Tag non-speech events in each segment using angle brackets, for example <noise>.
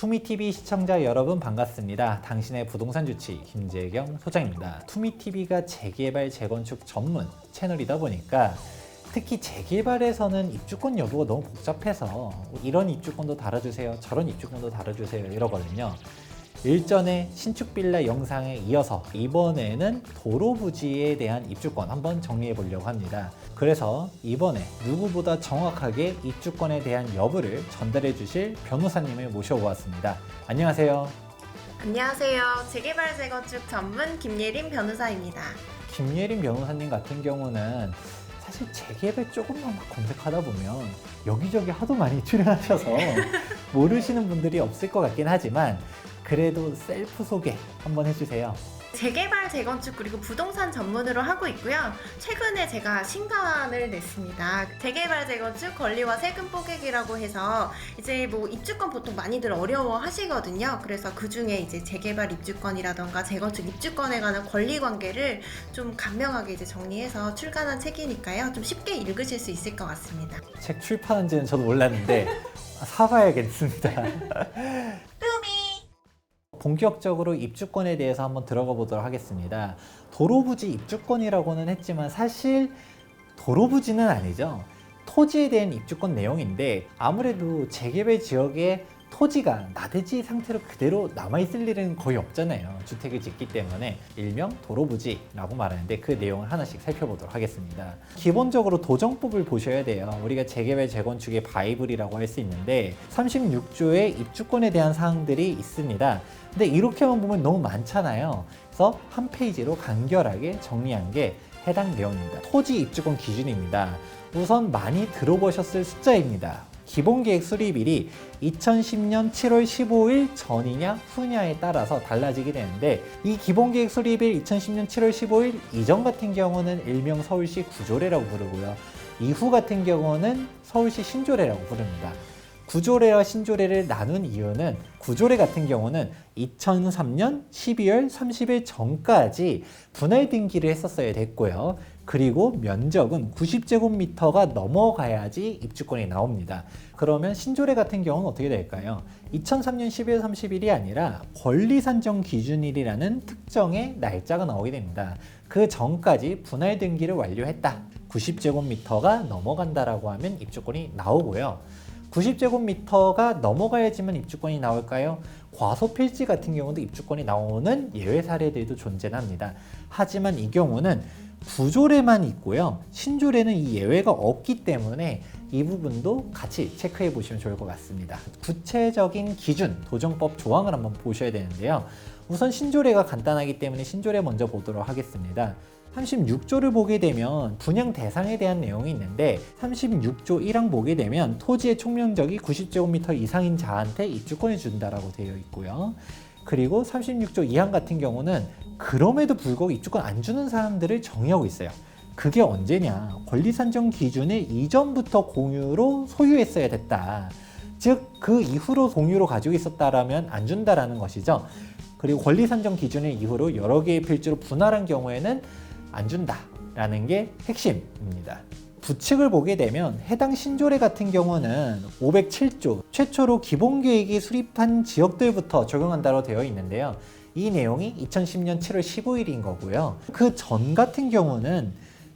투미TV 시청자 여러분 반갑습니다. 당신의 부동산 주치 김재경 소장입니다. 투미TV가 재개발 재건축 전문 채널이다 보니까 특히 재개발에서는 입주권 여부가 너무 복잡해서 이런 입주권도 달아주세요. 저런 입주권도 달아주세요. 이러거든요. 일전에 신축 빌라 영상에 이어서 이번에는 도로 부지에 대한 입주권 한번 정리해 보려고 합니다. 그래서 이번에 누구보다 정확하게 입주권에 대한 여부를 전달해 주실 변호사님을 모셔보았습니다. 안녕하세요. 안녕하세요. 재개발 재건축 전문 김예림 변호사입니다. 김예림 변호사님 같은 경우는 사실 재개발 조금만 막 검색하다 보면 여기저기 하도 많이 출연하셔서 <laughs> 모르시는 분들이 없을 것 같긴 하지만 그래도 셀프 소개 한번 해주세요. 재개발 재건축 그리고 부동산 전문으로 하고 있고요. 최근에 제가 신간을 냈습니다. 재개발 재건축 권리와 세금 뽀개기라고 해서 이제 뭐 입주권 보통 많이들 어려워 하시거든요. 그래서 그 중에 이제 재개발 입주권이라던가 재건축 입주권에 관한 권리 관계를 좀 간명하게 이제 정리해서 출간한 책이니까요. 좀 쉽게 읽으실 수 있을 것 같습니다. 책 출판한지는 저도 몰랐는데 사봐야겠습니다. <laughs> 본격적으로 입주권에 대해서 한번 들어가 보도록 하겠습니다. 도로부지 입주권이라고는 했지만 사실 도로부지는 아니죠. 토지에 대한 입주권 내용인데 아무래도 재개발 지역에 토지가 나대지 상태로 그대로 남아있을 일은 거의 없잖아요. 주택을 짓기 때문에 일명 도로부지라고 말하는데 그 내용을 하나씩 살펴보도록 하겠습니다. 기본적으로 도정법을 보셔야 돼요. 우리가 재개발 재건축의 바이블이라고 할 수 있는데 36조의 입주권에 대한 사항들이 있습니다. 근데 이렇게만 보면 너무 많잖아요. 그래서 한 페이지로 간결하게 정리한 게 해당 내용입니다. 토지 입주권 기준입니다. 우선 많이 들어보셨을 숫자입니다. 기본 계획 수립일이 2010년 7월 15일 전이냐 후냐에 따라서 달라지게 되는데 이 기본 계획 수립일 2010년 7월 15일 이전 같은 경우는 일명 서울시 구조례라고 부르고요. 이후 같은 경우는 서울시 신조례라고 부릅니다. 구조례와 신조례를 나눈 이유는 구조례 같은 경우는 2003년 12월 30일 전까지 분할 등기를 했었어야 됐고요. 그리고 면적은 90제곱미터가 넘어가야지 입주권이 나옵니다. 그러면 신조례 같은 경우는 어떻게 될까요? 2003년 12월 30일이 아니라 권리 산정 기준일이라는 특정의 날짜가 나오게 됩니다. 그 전까지 분할 등기를 완료했다. 90제곱미터가 넘어간다라고 하면 입주권이 나오고요. 90제곱미터가 넘어가야지만 입주권이 나올까요? 과소 필지 같은 경우도 입주권이 나오는 예외 사례들도 존재합니다. 하지만 이 경우는 구조례만 있고요. 신조례는 이 예외가 없기 때문에 이 부분도 같이 체크해 보시면 좋을 것 같습니다. 구체적인 기준, 도정법 조항을 한번 보셔야 되는데요. 우선 신조례가 간단하기 때문에 신조례 먼저 보도록 하겠습니다. 36조를 보게 되면 분양 대상에 대한 내용이 있는데 36조 1항 보게 되면 토지의 총면적이 90제곱미터 이상인 자한테 입주권을 준다라고 되어 있고요. 그리고 36조 2항 같은 경우는 그럼에도 불구하고 입주권 안 주는 사람들을 정의하고 있어요. 그게 언제냐? 권리 산정 기준을 이전부터 공유로 소유했어야 됐다. 즉 그 이후로 공유로 가지고 있었다라면 안 준다라는 것이죠. 그리고 권리 산정 기준을 이후로 여러 개의 필지로 분할한 경우에는 안 준다라는 게 핵심입니다. 부칙을 보게 되면 해당 신조례 같은 경우는 507조 최초로 기본계획이 수립한 지역들부터 적용한다로 되어 있는데요. 이 내용이 2010년 7월 15일인 거고요. 그 전 같은 경우는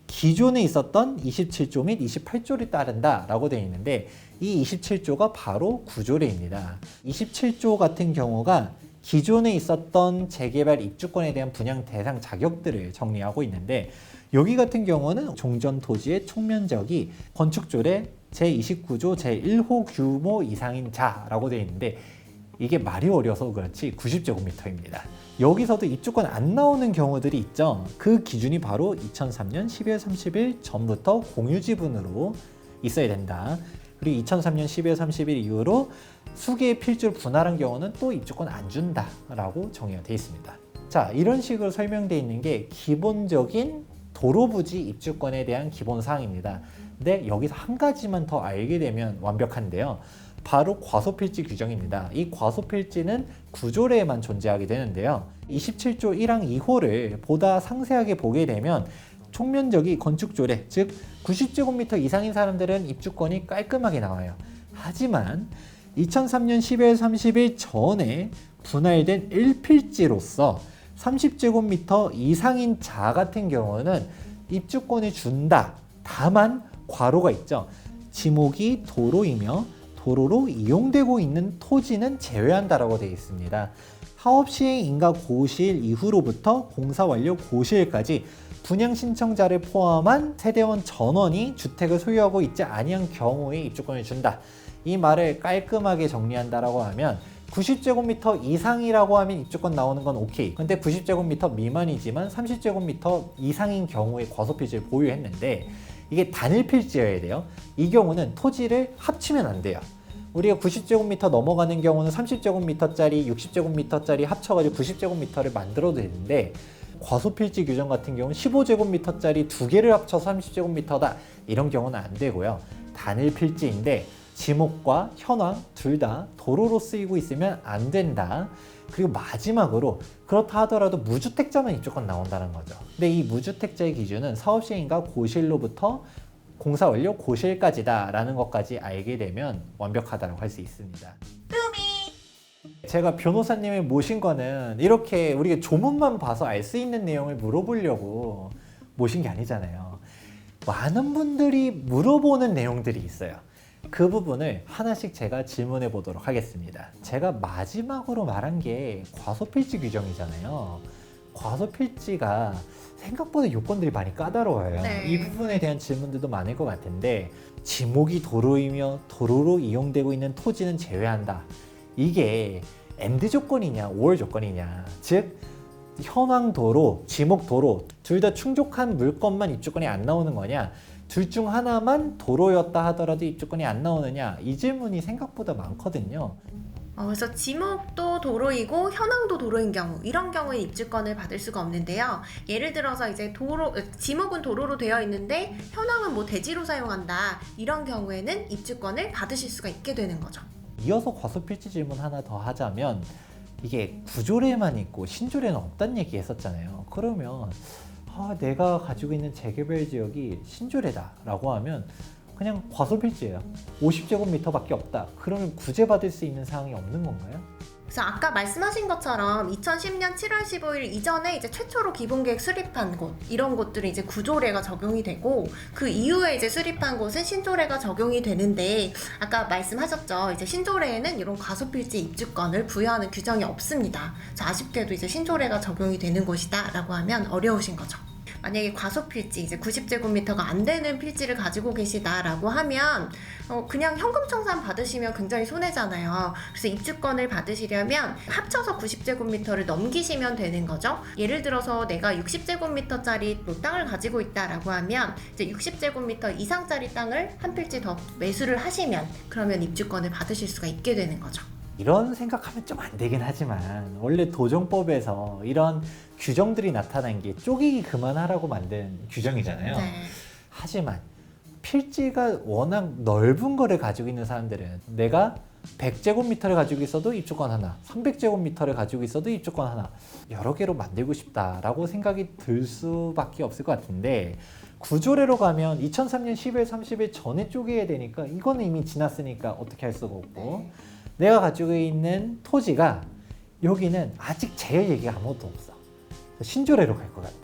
기존에 있었던 27조 및 28조를 따른다 라고 되어 있는데 이 27조가 바로 구조례입니다. 27조 같은 경우가 기존에 있었던 재개발 입주권에 대한 분양 대상 자격들을 정리하고 있는데 여기 같은 경우는 종전 토지의 총면적이 건축조례 제29조 제1호 규모 이상인 자라고 되어 있는데 이게 말이 어려서 그렇지 90제곱미터입니다. 여기서도 입주권 안 나오는 경우들이 있죠. 그 기준이 바로 2003년 12월 30일 전부터 공유 지분으로 있어야 된다. 그리고 2003년 12월 30일 이후로 수개의 필지를 분할한 경우는 또 입주권 안 준다라고 정의가 되어 있습니다. 자, 이런 식으로 설명되어 있는 게 기본적인 도로부지 입주권에 대한 기본 사항입니다. 근데 여기서 한 가지만 더 알게 되면 완벽한데요. 바로 과소필지 규정입니다. 이 과소필지는 구조례에만 존재하게 되는데요. 27조 1항 2호를 보다 상세하게 보게 되면 총면적이 건축조례, 즉 90제곱미터 이상인 사람들은 입주권이 깔끔하게 나와요. 하지만 2003년 12월 30일 전에 분할된 1필지로서 30제곱미터 이상인 자 같은 경우는 입주권을 준다. 다만 과로가 있죠. 지목이 도로이며 도로로 이용되고 있는 토지는 제외한다라고 되어 있습니다. 사업 시행 인가 고시일 이후로부터 공사 완료 고시일까지 분양 신청자를 포함한 세대원 전원이 주택을 소유하고 있지 아니한 경우에 입주권을 준다. 이 말을 깔끔하게 정리한다라고 하면 90제곱미터 이상이라고 하면 입주권 나오는 건 오케이. 근데 90제곱미터 미만이지만 30제곱미터 이상인 경우에 과소필지를 보유했는데 이게 단일 필지여야 돼요. 이 경우는 토지를 합치면 안 돼요. 우리가 90제곱미터 넘어가는 경우는 30제곱미터짜리, 60제곱미터짜리 합쳐가지고 90제곱미터를 만들어도 되는데 과소필지 규정 같은 경우는 15제곱미터짜리 두 개를 합쳐서 30제곱미터다 이런 경우는 안 되고요. 단일 필지인데 지목과 현황 둘 다 도로로 쓰이고 있으면 안 된다. 그리고 마지막으로 그렇다 하더라도 무주택자만 입주권 나온다는 거죠. 근데 이 무주택자의 기준은 사업 시행인가 고실로부터 공사 완료 고실까지다라는 것까지 알게 되면 완벽하다고 할 수 있습니다. 제가 변호사님을 모신 거는 이렇게 우리가 조문만 봐서 알 수 있는 내용을 물어보려고 모신 게 아니잖아요. 많은 분들이 물어보는 내용들이 있어요. 그 부분을 하나씩 제가 질문해 보도록 하겠습니다. 제가 마지막으로 말한 게 과소필지 규정이잖아요. 과소필지가 생각보다 요건들이 많이 까다로워요. 네. 이 부분에 대한 질문들도 많을 것 같은데 지목이 도로이며 도로로 이용되고 있는 토지는 제외한다. 이게 엔드 조건이냐 5월 조건이냐 즉 현황 도로, 지목 도로 둘 다 충족한 물건만 입주권이 안 나오는 거냐 둘 중 하나만 도로였다 하더라도 입주권이 안 나오느냐 이 질문이 생각보다 많거든요. 어, 그래서 지목도 도로이고 현황도 도로인 경우 이런 경우에 입주권을 받을 수가 없는데요. 예를 들어서 이제 도로 어, 지목은 도로로 되어 있는데 현황은 뭐 대지로 사용한다 이런 경우에는 입주권을 받으실 수가 있게 되는 거죠. 이어서 과소필지 질문 하나 더 하자면 이게 구조례만 있고 신조례는 없다는 얘기 했었잖아요. 그러면 아, 내가 가지고 있는 재개발 지역이 신조례다라고 하면 그냥 과소필지예요. 50제곱미터밖에 없다. 그러면 구제받을 수 있는 사항이 없는 건가요? 그래서 아까 말씀하신 것처럼 2010년 7월 15일 이전에 이제 최초로 기본계획 수립한 곳 이런 곳들은 이제 구조례가 적용이 되고 그 이후에 이제 수립한 곳은 신조례가 적용이 되는데 아까 말씀하셨죠 이제 신조례에는 이런 과소필지 입주권을 부여하는 규정이 없습니다. 아쉽게도 이제 신조례가 적용이 되는 곳이다라고 하면 어려우신 거죠. 만약에 과소필지 이제 90제곱미터가 안 되는 필지를 가지고 계시다라고 하면 어, 그냥 현금 청산 받으시면 굉장히 손해잖아요. 그래서 입주권을 받으시려면 합쳐서 90제곱미터를 넘기시면 되는 거죠. 예를 들어서 내가 60제곱미터짜리 뭐 땅을 가지고 있다라고 하면 이제 60제곱미터 이상짜리 땅을 한 필지 더 매수를 하시면 그러면 입주권을 받으실 수가 있게 되는 거죠. 이런 생각하면 좀 안 되긴 하지만 원래 도정법에서 이런 규정들이 나타난 게 쪼개기 그만하라고 만든 규정이잖아요. 네. 하지만 필지가 워낙 넓은 거를 가지고 있는 사람들은 내가 100제곱미터를 가지고 있어도 입주권 하나, 300제곱미터를 가지고 있어도 입주권 하나 여러 개로 만들고 싶다라고 생각이 들 수밖에 없을 것 같은데 구조례로 가면 2003년 10월 30일 전에 쪼개야 되니까 이거는 이미 지났으니까 어떻게 할 수가 없고 내가 가지고 있는 토지가 여기는 아직 제외 얘기가 아무것도 없어. 신조례로 갈 것 같아.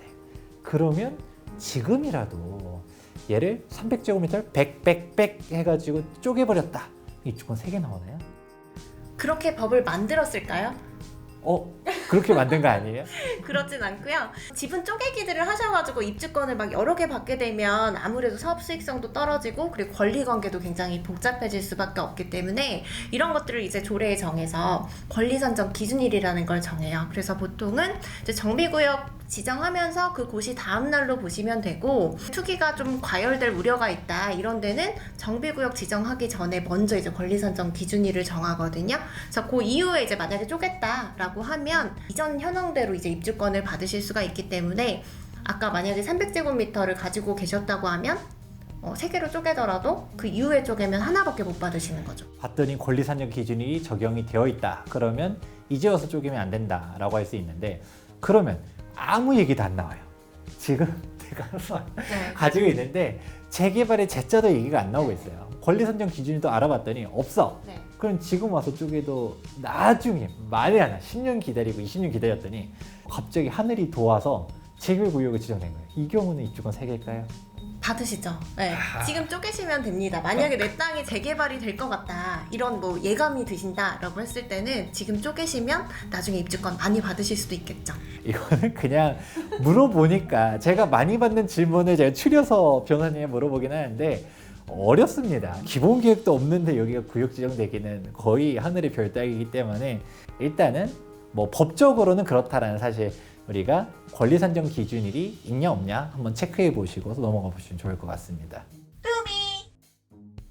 그러면 지금이라도 얘를 300제곱미터를 100, 100, 100 해가지고 쪼개버렸다. 입주권 3개 나오나요? 그렇게 법을 만들었을까요? 어? 그렇게 만든 거 아니에요? <laughs> 그렇진 않고요. 지분 쪼개기들을 하셔가지고 입주권을 막 여러 개 받게 되면 아무래도 사업 수익성도 떨어지고 그리고 권리 관계도 굉장히 복잡해질 수밖에 없기 때문에 이런 것들을 이제 조례에 정해서 권리 산정 기준일이라는 걸 정해요. 그래서 보통은 이제 정비구역 지정하면서 그 곳이 다음 날로 보시면 되고 투기가 좀 과열될 우려가 있다 이런 데는 정비구역 지정하기 전에 먼저 이제 권리 산정 기준일을 정하거든요. 그래서 그 이후에 이제 만약에 쪼갰다라고 하면 이전 현황대로 이제 입주권을 받으실 수가 있기 때문에 아까 만약에 300제곱미터를 가지고 계셨다고 하면 어, 세 개로 쪼개더라도 그 이후에 쪼개면 하나밖에 못 받으시는 거죠. 봤더니 권리산정 기준이 적용이 되어 있다. 그러면 이제 와서 쪼개면 안 된다라고 할 수 있는데 그러면 아무 얘기도 안 나와요. 지금 <laughs> 내가 네. 가지고 있는데 재개발의 재자도 얘기가 안 나오고 있어요. 권리산정 기준도 알아봤더니 없어. 네. 그럼 지금 와서 쪼개도 나중에 만에 하나 10년 기다리고 20년 기다렸더니 갑자기 하늘이 도와서 재개구역을 지정된 거예요. 이 경우는 입주권 3개일까요? 받으시죠. 네. 아. 지금 쪼개시면 됩니다. 만약에 내 땅이 재개발이 될 것 같다. 이런 뭐 예감이 드신다라고 했을 때는 지금 쪼개시면 나중에 입주권 많이 받으실 수도 있겠죠. 이거는 그냥 물어보니까 제가 많이 받는 질문을 제가 추려서 변호사님에 물어보긴 하는데 어렵습니다. 기본 계획도 없는데 여기가 구역 지정되기는 거의 하늘의 별 따기이기 때문에 일단은 뭐 법적으로는 그렇다라는 사실 우리가 권리 산정 기준일이 있냐 없냐 한번 체크해 보시고 넘어가 보시면 좋을 것 같습니다.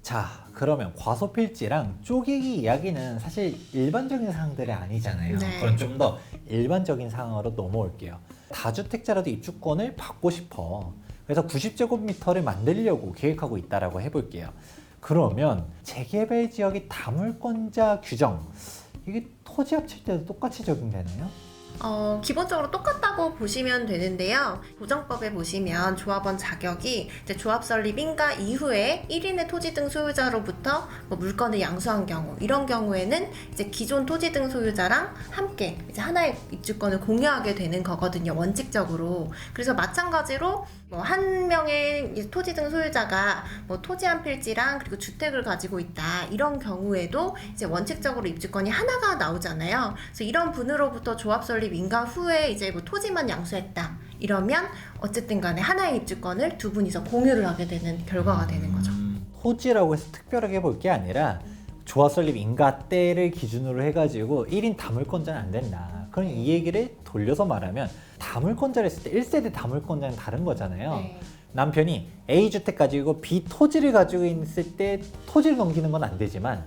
자, 그러면 과소필지랑 쪼개기 이야기는 사실 일반적인 사항들이 아니잖아요. 네. 그럼 좀 더 일반적인 상황으로 넘어올게요. 다주택자라도 입주권을 받고 싶어. 그래서 90제곱미터를 만들려고 계획하고 있다라고 해볼게요. 그러면 재개발 지역의 다물권자 규정 이게 토지 합칠 때도 똑같이 적용되나요? 어, 기본적으로 똑같다고 보시면 되는데요. 고정법에 보시면 조합원 자격이 이제 조합 설립 인가 이후에 1인의 토지 등 소유자로부터 뭐 물건을 양수한 경우 이런 경우에는 이제 기존 토지 등 소유자랑 함께 이제 하나의 입주권을 공유하게 되는 거거든요. 원칙적으로. 그래서 마찬가지로 뭐 한 명의 토지 등 소유자가 뭐 토지 한 필지랑 그리고 주택을 가지고 있다 이런 경우에도 이제 원칙적으로 입주권이 하나가 나오잖아요. 그래서 이런 분으로부터 조합 설립 인가 후에 이제 뭐 토지만 양수했다 이러면 어쨌든 간에 하나의 입주권을 두 분이서 공유를 하게 되는 결과가 되는 거죠. 음, 토지라고 해서 특별하게 볼 게 아니라 조합 설립 인가 때를 기준으로 해가지고 1인 다물권자는 안 된다. 그럼 이 얘기를 돌려서 말하면 다물권자를 했을 때 1세대 다물권자는 다른 거잖아요. 네. 남편이 A 주택 가지고 B 토지를 가지고 있을 때 토지를 넘기는 건 안 되지만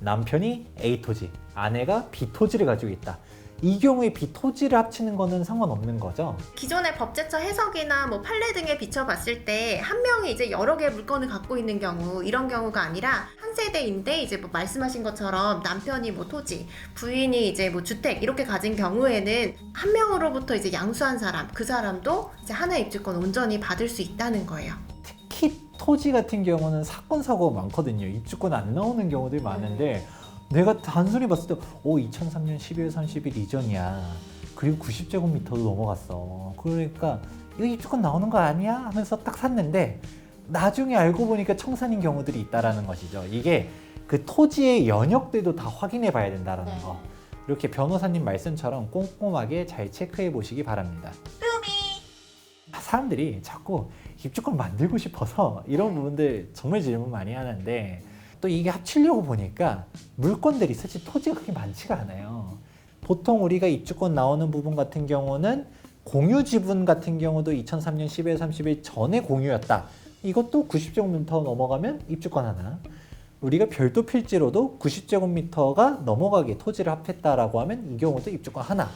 남편이 A 토지, 아내가 B 토지를 가지고 있다. 이 경우에 B 토지를 합치는 거는 상관없는 거죠. 기존의 법제처 해석이나 뭐 판례 등에 비춰봤을 때 한 명이 이제 여러 개의 물건을 갖고 있는 경우 이런 경우가 아니라 한 세대인데 이제 뭐 말씀하신 것처럼 남편이 뭐 토지, 부인이 이제 뭐 주택 이렇게 가진 경우에는 한 명으로부터 이제 양수한 사람 그 사람도 이제 하나의 입주권 온전히 받을 수 있다는 거예요. 특히 토지 같은 경우는 사건 사고가 많거든요. 입주권 안 나오는 경우들이 많은데 내가 단순히 봤을 때, 오 2003년 12월 30일 이전이야. 그리고 90제곱미터도 넘어갔어. 그러니까 이거 입주권 나오는 거 아니야? 하면서 딱 샀는데 나중에 알고 보니까 청산인 경우들이 있다라는 것이죠. 이게 그 토지의 연역들도 다 확인해 봐야 된다라는 네. 거. 이렇게 변호사님 말씀처럼 꼼꼼하게 잘 체크해 보시기 바랍니다. 사람들이 자꾸 입주권 만들고 싶어서 이런 부분들 정말 질문 많이 하는데 또 이게 합치려고 보니까 물건들이 사실 토지가 그렇게 많지가 않아요. 보통 우리가 입주권 나오는 부분 같은 경우는 공유 지분 같은 경우도 2003년 12월 30일 전에 공유였다. 이것도 90제곱미터 넘어가면 입주권 하나. 우리가 별도 필지로도 90제곱미터가 넘어가게 토지를 합했다라고 하면 이 경우도 입주권 하나.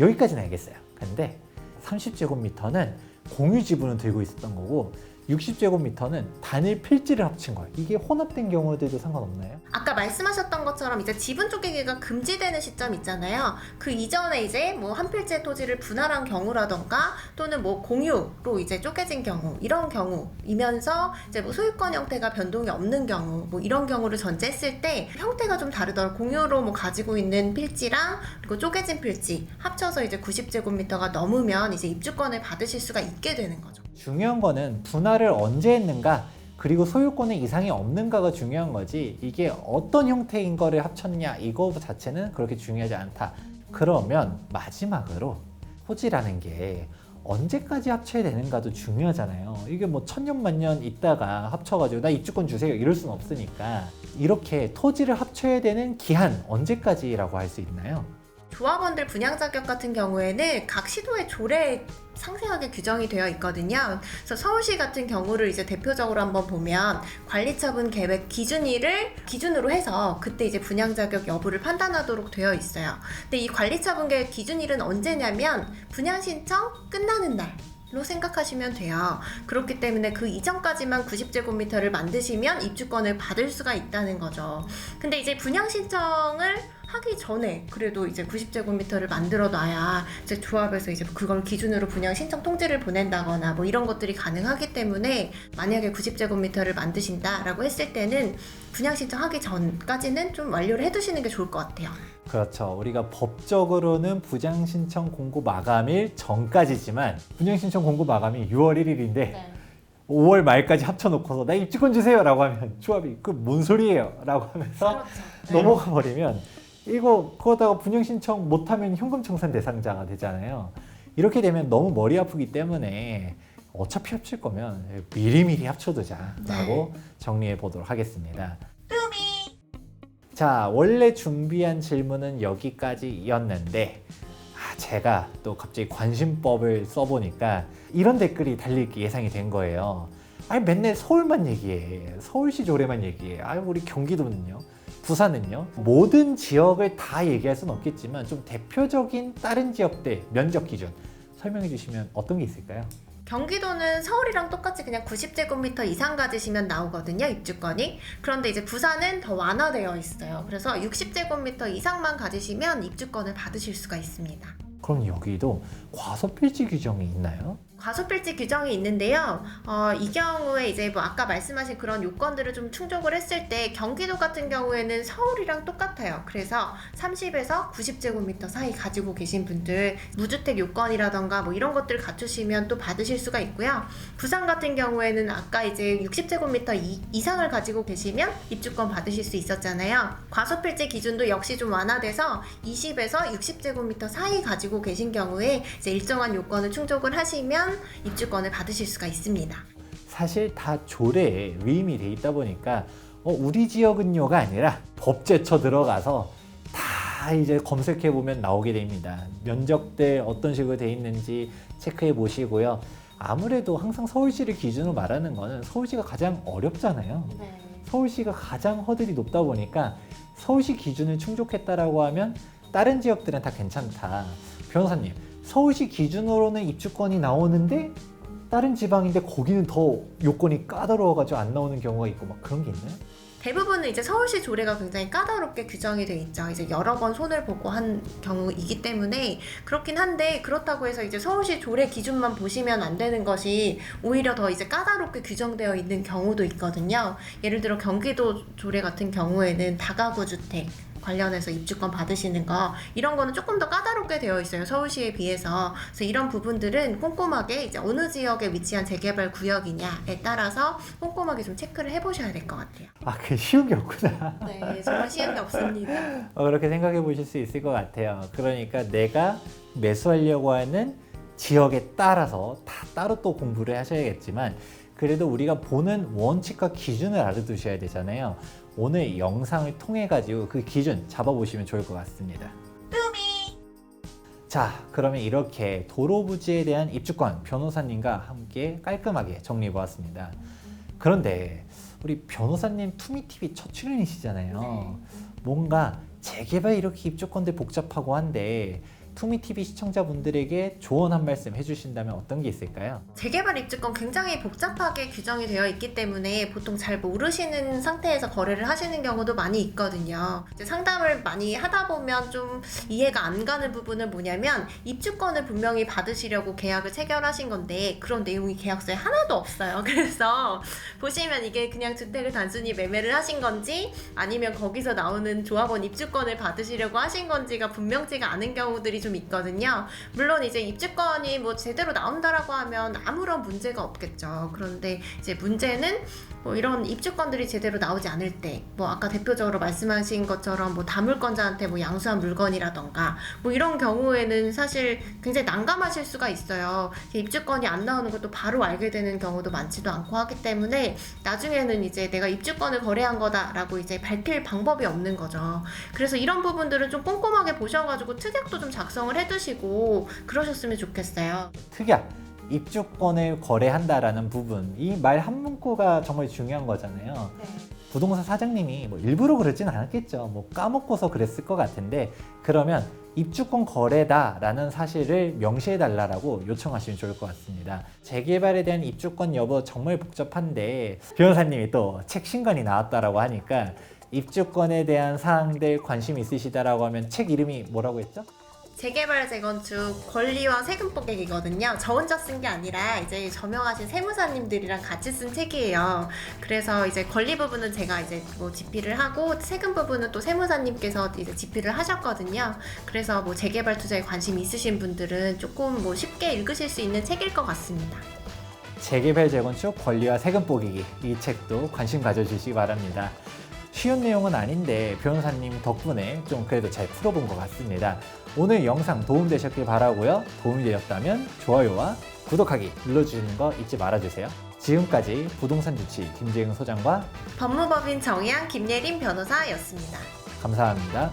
여기까지는 알겠어요. 근데 30제곱미터는 공유 지분을 들고 있었던 거고 60제곱미터는 단일 필지를 합친 거예요. 이게 혼합된 경우들도 상관없나요? 아까 말씀하셨던 것처럼 이제 지분 쪼개기가 금지되는 시점 있잖아요. 그 이전에 이제 뭐 한 필지의 토지를 분할한 경우라던가 또는 뭐 공유로 이제 쪼개진 경우 이런 경우이면서 이제 뭐 소유권 형태가 변동이 없는 경우 뭐 이런 경우를 전제했을 때 형태가 좀 다르더라고요. 공유로 뭐 가지고 있는 필지랑 그리고 쪼개진 필지 합쳐서 이제 90제곱미터가 넘으면 이제 입주권을 받으실 수가 있게 되는 거죠. 중요한 거는 분할을 언제 했는가 그리고 소유권의 이상이 없는가가 중요한 거지 이게 어떤 형태인 거를 합쳤냐 이거 자체는 그렇게 중요하지 않다. 그러면 마지막으로 토지라는 게 언제까지 합쳐야 되는가도 중요하잖아요. 이게 뭐 천년 만년 있다가 합쳐가지고 나 입주권 주세요 이럴 수는 없으니까. 이렇게 토지를 합쳐야 되는 기한 언제까지라고 할 수 있나요? 조합원들 분양 자격 같은 경우에는 각 시도의 조례에 상세하게 규정이 되어 있거든요. 그래서 서울시 같은 경우를 이제 대표적으로 한번 보면 관리처분 계획 기준일을 기준으로 해서 그때 이제 분양 자격 여부를 판단하도록 되어 있어요. 근데 이 관리처분 계획 기준일은 언제냐면 분양 신청 끝나는 날. 로 생각하시면 돼요. 그렇기 때문에 그 이전까지만 90제곱미터를 만드시면 입주권을 받을 수가 있다는 거죠. 근데 이제 분양 신청을 하기 전에 그래도 이제 90제곱미터를 만들어 놔야 이제 조합에서 이제 그걸 기준으로 분양 신청 통지를 보낸다거나 뭐 이런 것들이 가능하기 때문에 만약에 90제곱미터를 만드신다라고 했을 때는 분양 신청하기 전까지는 좀 완료를 해두시는 게 좋을 것 같아요. 그렇죠. 우리가 법적으로는 부장 신청 공고 마감일 전까지지만 부장 신청 공고 마감이 6월 1일인데 5월 말까지 합쳐놓고서 나 입주권 주세요라고 하면 조합이 그 뭔 소리예요라고 하면서 그렇죠. 넘어가 버리면 이거 그거다가 분양 신청 못하면 현금 청산 대상자가 되잖아요. 이렇게 되면 너무 머리 아프기 때문에 어차피 합칠 거면 미리미리 합쳐두자라고 정리해 보도록 하겠습니다. 자, 원래 준비한 질문은 여기까지였는데 아, 제가 또 갑자기 관심법을 써보니까 이런 댓글이 달릴 게 예상이 된 거예요. 아니 맨날 서울만 얘기해. 서울시 조례만 얘기해. 아유 우리 경기도는요. 부산은요. 모든 지역을 다 얘기할 수는 없겠지만 좀 대표적인 다른 지역들 면적 기준 설명해 주시면 어떤 게 있을까요? 경기도는 서울이랑 똑같이 그냥 90제곱미터 이상 가지시면 나오거든요, 입주권이. 그런데 이제 부산은 더 완화되어 있어요. 그래서 60제곱미터 이상만 가지시면 입주권을 받으실 수가 있습니다. 그럼 여기도 과소 필지 규정이 있나요? 과소필지 규정이 있는데요. 어, 이 경우에 이제 뭐 아까 말씀하신 그런 요건들을 좀 충족을 했을 때 경기도 같은 경우에는 서울이랑 똑같아요. 그래서 30에서 90제곱미터 사이 가지고 계신 분들 무주택 요건이라던가 뭐 이런 것들 갖추시면 또 받으실 수가 있고요. 부산 같은 경우에는 아까 이제 60제곱미터 이, 이상을 가지고 계시면 입주권 받으실 수 있었잖아요. 과소필지 기준도 역시 좀 완화돼서 20에서 60제곱미터 사이 가지고 계신 경우에 이제 일정한 요건을 충족을 하시면 입주권을 받으실 수가 있습니다. 사실 다 조례에 위임이 돼 있다 보니까 어, 우리 지역은요가 아니라 법제처 들어가서 다 이제 검색해 보면 나오게 됩니다. 면적들 어떤 식으로 돼 있는지 체크해 보시고요. 아무래도 항상 서울시를 기준으로 말하는 거는 서울시가 가장 어렵잖아요. 서울시가 가장 허들이 높다 보니까 서울시 기준을 충족했다라고 하면 다른 지역들은 다 괜찮다. 변호사님, 서울시 기준으로는 입주권이 나오는데 다른 지방인데 거기는 더 요건이 까다로워가지고 안 나오는 경우가 있고 막 그런 게 있나요? 대부분은 이제 서울시 조례가 굉장히 까다롭게 규정이 돼 있죠. 이제 여러 번 손을 보고 한 경우이기 때문에 그렇긴 한데 그렇다고 해서 이제 서울시 조례 기준만 보시면 안 되는 것이 오히려 더 이제 까다롭게 규정되어 있는 경우도 있거든요. 예를 들어 경기도 조례 같은 경우에는 다가구 주택 관련해서 입주권 받으시는 거 이런 거는 조금 더 까다롭게 되어 있어요 서울시에 비해서 그래서 이런 부분들은 꼼꼼하게 이제 어느 지역에 위치한 재개발 구역이냐에 따라서 꼼꼼하게 좀 체크를 해보셔야 될 것 같아요. 아, 그게 쉬운 게 없구나. 네, 정말 쉬운 게 없습니다. 어, 그렇게 생각해 보실 수 있을 것 같아요. 그러니까 내가 매수하려고 하는 지역에 따라서 다 따로 또 공부를 하셔야겠지만 그래도 우리가 보는 원칙과 기준을 알아두셔야 되잖아요. 오늘 영상을 통해 가지고 그 기준 잡아보시면 좋을 것 같습니다. 자, 그러면 이렇게 도로 부지에 대한 입주권 변호사님과 함께 깔끔하게 정리해 보았습니다. 그런데 우리 변호사님 투미TV 첫 출연이시잖아요. 뭔가 재개발 이렇게 입주권들 복잡하고 한데 투미TV 시청자분들에게 조언 한 말씀 해주신다면 어떤 게 있을까요? 재개발 입주권 굉장히 복잡하게 규정이 되어 있기 때문에 보통 잘 모르시는 상태에서 거래를 하시는 경우도 많이 있거든요. 이제 상담을 많이 하다 보면 좀 이해가 안 가는 부분은 뭐냐면 입주권을 분명히 받으시려고 계약을 체결하신 건데 그런 내용이 계약서에 하나도 없어요. <laughs> 그래서 보시면 이게 그냥 주택을 단순히 매매를 하신 건지 아니면 거기서 나오는 조합원 입주권을 받으시려고 하신 건지가 분명치가 않은 경우들이 좀 있거든요. 물론 이제 입주권이 뭐 제대로 나온다라고 하면 아무런 문제가 없겠죠. 그런데 이제 문제는 뭐 이런 입주권들이 제대로 나오지 않을 때, 뭐 아까 대표적으로 말씀하신 것처럼 뭐 다물권자한테 뭐 양수한 물건이라던가 뭐 이런 경우에는 사실 굉장히 난감하실 수가 있어요. 입주권이 안 나오는 것도 바로 알게 되는 경우도 많지도 않고 하기 때문에 나중에는 이제 내가 입주권을 거래한 거다라고 이제 밝힐 방법이 없는 거죠. 그래서 이런 부분들은 좀 꼼꼼하게 보셔가지고 특약도 좀 작성 을 해두시고 그러셨으면 좋겠어요. 특약 입주권을 거래한다라는 부분 이 말 한 문구가 정말 중요한 거잖아요. 부동산 사장님이 뭐 일부러 그러진 않았겠죠. 뭐 까먹고서 그랬을 것 같은데 그러면 입주권 거래다라는 사실을 명시해 달라라고 요청하시면 좋을 것 같습니다. 재개발에 대한 입주권 여부 정말 복잡한데 변호사님이 또 책 신간이 나왔다라고 하니까 입주권에 대한 사항들 관심 있으시다라고 하면 책 이름이 뭐라고 했죠? 재개발 재건축 권리와 세금 뽀개기거든요. 저 혼자 쓴 게 아니라 이제 저명하신 세무사님들이랑 같이 쓴 책이에요. 그래서 이제 권리 부분은 제가 이제 뭐 집필을 하고 세금 부분은 또 세무사님께서 이제 집필을 하셨거든요. 그래서 뭐 재개발 투자에 관심 있으신 분들은 조금 뭐 쉽게 읽으실 수 있는 책일 것 같습니다. 재개발 재건축 권리와 세금 뽀개기 이 책도 관심 가져주시기 바랍니다. 쉬운 내용은 아닌데 변호사님 덕분에 좀 그래도 잘 풀어본 것 같습니다. 오늘 영상 도움되셨길 바라고요. 도움이 되셨다면 좋아요와 구독하기 눌러주시는 거 잊지 말아주세요. 지금까지 부동산 주치 김재영 소장과 법무법인 정의한 김예림 변호사였습니다. 감사합니다.